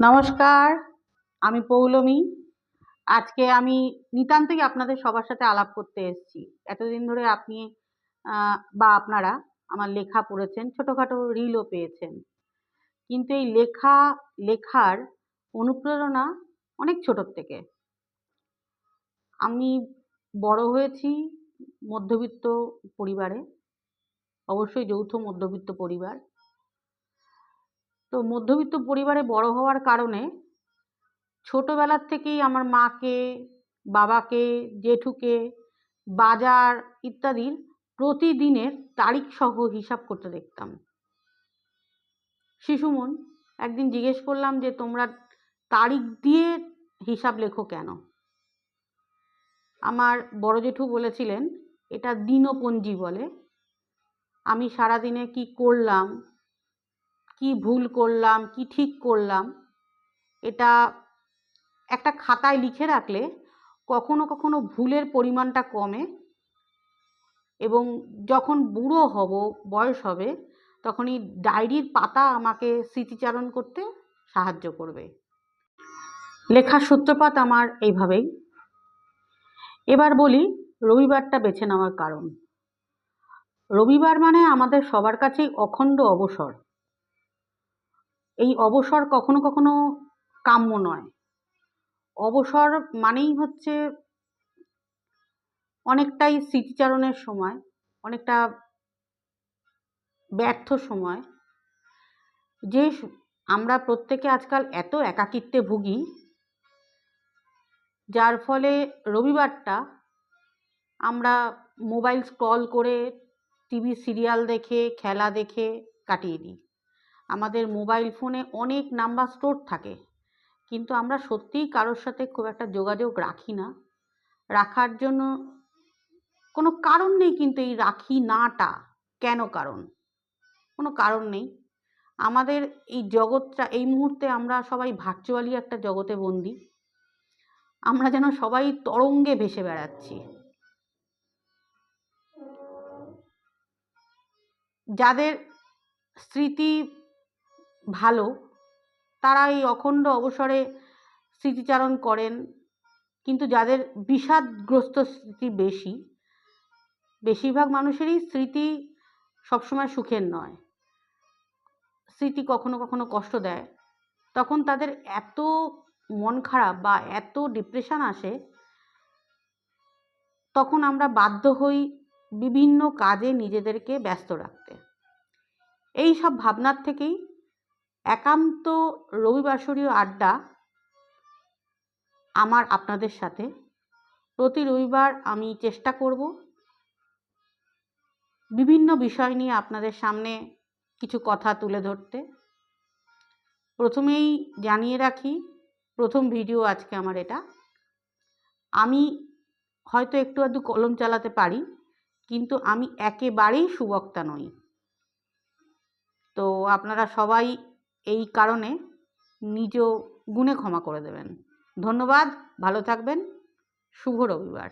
নমস্কার, আমি পৌলমী। আজকে আমি নিতান্তই আপনাদের সবার সাথে আলাপ করতে এসেছি। এতদিন ধরে আপনি বা আপনারা আমার লেখা পড়েছেন, ছোটোখাটো রিলও পেয়েছেন। কিন্তু এই লেখা, লেখার অনুপ্রেরণা অনেক ছোটোর থেকে। আমি বড় হয়েছি মধ্যবিত্ত পরিবারে, অবশ্যই যৌথ মধ্যবিত্ত পরিবার। তো মধ্যবিত্ত পরিবারে বড় হওয়ার কারণে ছোটবেলার থেকেই আমার মাকে, বাবাকে, জেঠুকে, বাজার ইত্যাদির প্রতিদিনের তারিখ সহ হিসাব করতে দেখতাম। শিশুমন, একদিন জিজ্ঞেস করলাম যে, তোমরা তারিখ দিয়ে হিসাব লেখো কেন? আমার বড় জেঠু বলেছিলেন, এটা দিনপঞ্জি বলে। আমি সারাদিনে কি করলাম ভুল করলাম, কি ঠিক করলাম, এটা একটা খাতায় লিখে রাখলে কখনো কখনো ভুলের পরিমাণটা কমে এবং যখন বুড়ো হব, বয়স হবে তখন এই ডায়েরির পাতা আমাকে স্মৃতিচারণ করতে সাহায্য করবে। লেখার সূত্রপাত আমার এইভাবেই। এবার বলি, রবিবারটা বেছে নেওয়ার কারণ। রবিবার মানে আমাদের সবার কাছেই অখণ্ড অবসর। এই অবসর কখনো কখনো কাম্য নয়। অবসর মানেই হচ্ছে অনেকটাই স্মৃতিচারণের সময়, অনেকটা ব্যর্থ সময়। যে আমরা প্রত্যেকে আজকাল এত একাকিত্বে ভুগি, যার ফলে রবিবারটা আমরা মোবাইল স্ক্রল করে টিভি সিরিয়াল দেখে, খেলা দেখে কাটিয়ে দিই। আমাদের মোবাইল ফোনে অনেক নাম্বার স্টোর থাকে। কিন্তু আমরা সত্যিই কারোর সাথে খুব একটা যোগাযোগ রাখি না। রাখার জন্য কোনো কারণ নেই কিন্তু এই রাখি নাটা কেন কারণ? কোনো কারণ নেই। আমাদের এই জগৎটা, এই মুহূর্তে আমরা সবাই ভার্চুয়ালি একটা জগতে বন্দি। আমরা যেন সবাই তরঙ্গে ভেসে বেড়াচ্ছি। যাদের স্মৃতি ভালো। তারা এই অখণ্ড অবসরে স্মৃতিচারণ করেন। কিন্তু যাদের বিষাদগ্রস্ত স্মৃতি বেশি, বেশিরভাগ মানুষেরই স্মৃতি সবসময় সুখের নয়। স্মৃতি কখনো কখনো কষ্ট দেয়। তখন তাদের এত মন খারাপ বা এত ডিপ্রেশন আসে, তখন আমরা বাধ্য হই বিভিন্ন কাজে নিজেদেরকে ব্যস্ত রাখতে। এই সব ভাবনার থেকেই একান্ত রবিবাসরীয় আড্ডা আমার আপনাদের সাথে। প্রতি রবিবার আমি চেষ্টা করব বিভিন্ন বিষয় নিয়ে আপনাদের সামনে কিছু কথা তুলে ধরতে। প্রথমেই জানিয়ে রাখি, প্রথম ভিডিও আজকে আমার এটা। আমি হয়তো একটু আধটু কলম চালাতে পারি, কিন্তু আমি একেবারেই সুবক্তা নই। তো আপনারা সবাই এই কারণে নিজ গুণে ক্ষমা করে দেবেন। ধন্যবাদ ভালো থাকবেন শুভ রবিবার।